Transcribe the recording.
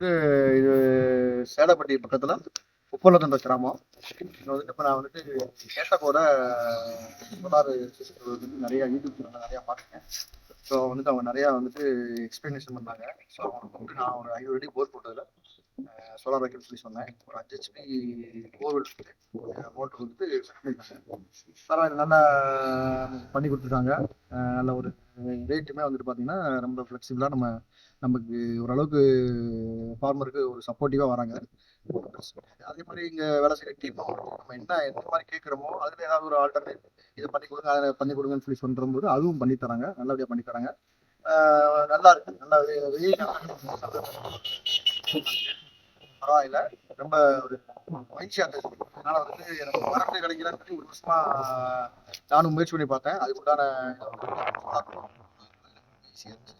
இது சேலப்பட்டி பக்கத்தில் உப்பலத்தண்ட கிராமம். இது வந்துட்டு இப்போ நான் வந்துட்டு கேட்டகோட சோலார் வந்து நிறைய யூடியூப் நிறையா பார்த்தேன் ஸோ வந்துட்டு அவங்க நிறையா வந்துட்டு எக்ஸ்பிளனேஷன் பண்ணாங்க. ஸோ அவங்க வந்து நான் ஒரு ஐநூறு அடி போர் போட்டதில். சோலார் வைக்கணும்னு சொல்லி சொன்னேன். ஒரு அஞ்சு ஹெச்பி கோவில் மோட்டர் வந்துட்டு பரவாயில்ல நல்லா பண்ணி கொடுத்துருக்காங்க. நல்ல ஒரு ரேட்டுமே வந்துட்டு பார்த்தீங்கன்னா ரொம்ப ஃப்ளெக்சிபிளாக நம்ம நமக்கு ஓரளவுக்கு ஃபார்மருக்கு ஒரு சப்போர்ட்டிவாக வராங்க. அதே மாதிரி இங்கே வேலை செய்கிற டீம் நம்ம என்ன எந்த மாதிரி கேட்குறோமோ அதில் ஏதாவது ஒரு ஆல்டர்னேட் இதை பண்ணி கொடுங்க அதை பண்ணி கொடுங்கன்னு சொல்லி சொல்கிற போது அதுவும் பண்ணி தராங்க நல்லபடியாக பண்ணி தராங்க. நல்லா இருக்கு நல்லா வெயில் பரவாயில்ல. ரொம்ப ஒரு மகிழ்ச்சியாக இருந்தது. அதனால வந்து எனக்கு கரண்ட் கிடைக்கலன்னு ஒரு வருஷமா நானும் முயற்சி பண்ணி பார்த்தேன். அதுக்குண்டான ஈஸியாக